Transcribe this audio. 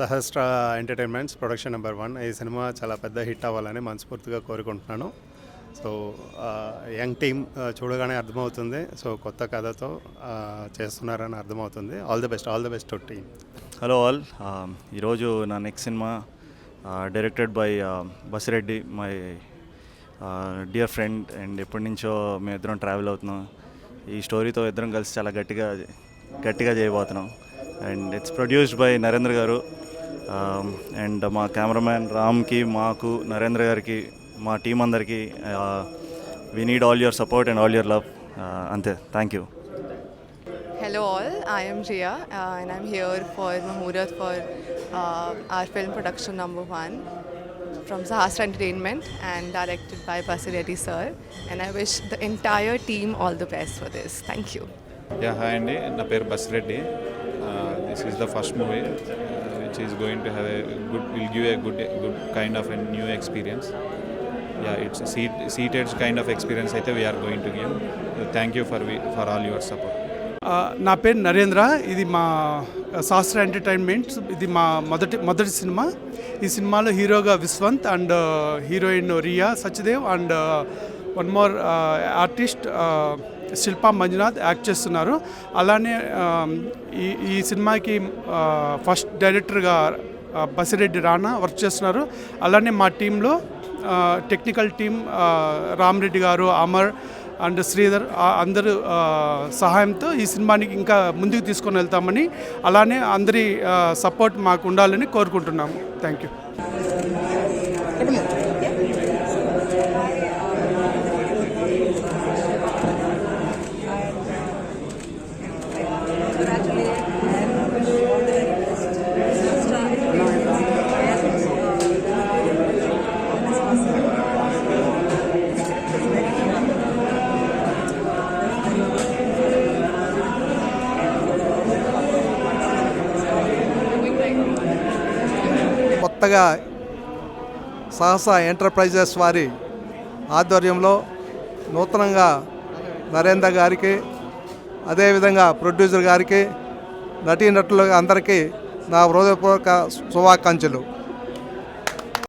Sahasra entertainments production number one. ఈ cinema చాలా పెద్ద హిట్ అవ్వాలని మనస్ఫూర్తిగా కోరుకుంటున్నాను. సో యంగ్ టీమ్ చూడగానే అర్థమవుతుంది. సో కొత్త కథతో చేస్తున్నారని అర్థమవుతుంది. All the best all the best to team hello all ఈరోజు నా next cinema directed by Basireddy my dear friend and ఎప్పటి నుంచో మేము ఇద్దరం ట్రావెల్ అవుతున్నాం. ఈ స్టోరీతో ఇద్దరం కలిసి చాలా గట్టిగా గట్టిగా చేయబోతున్నాం. And it's produced by Narendra garu. Um, and మా కెమెరామ్యాన్ రామ్కి మాకు నరేంద్ర గారికి మా టీం అందరికీ we need all your support and all your love అంతే. Thank you Hello all, I am Jia uh, and I'm here for Mahurat for uh, our film production number one. From Sahasra Entertainment and directed by Basireddy sir. And I wish the entire team all the best for this. Thank you. Yeah hi అండి నా పేరు Basreddy this is the first movie which is going to have a good will give a good good kind of a new experience yeah it's seat seated kind of experience అయితే we are going to give thank you for for all your support నా పేరు నరేంద్ర ఇది మా శాస్త్ర entertainment ఇది మా మొదటి మొదటి సినిమా. ఈ సినిమాలో హీరోగా Vishwanth and heroine Riya Sachdev and one more artist Shilpa Manjunath act చేస్తున్నారు. అలానే ఈ ఈ సినిమాకి ఫస్ట్ డైరెక్టర్గా బసిరెడ్డి రాణా వర్క్ చేస్తున్నారు. అలానే మా టీంలో టెక్నికల్ టీం రామరెడ్డి గారు అమర్ అండ్ శ్రీధర్ అందరు అందరూ సహాయంతో ఈ సినిమానికి ఇంకా ముందుకు తీసుకొని వెళ్తామని అలానే అందరి సపోర్ట్ మాకు ఉండాలని కోరుకుంటున్నాము. Thank you. కొత్తగా సాహస ఎంటర్ప్రైజెస్ వారి ఆధ్వర్యంలో నూతనంగా నరేంద్ర గారికి అదేవిధంగా ప్రొడ్యూసర్ గారికి నటీనటులు అందరికీ నా హృదయపూర్వక శుభాకాంక్షలు.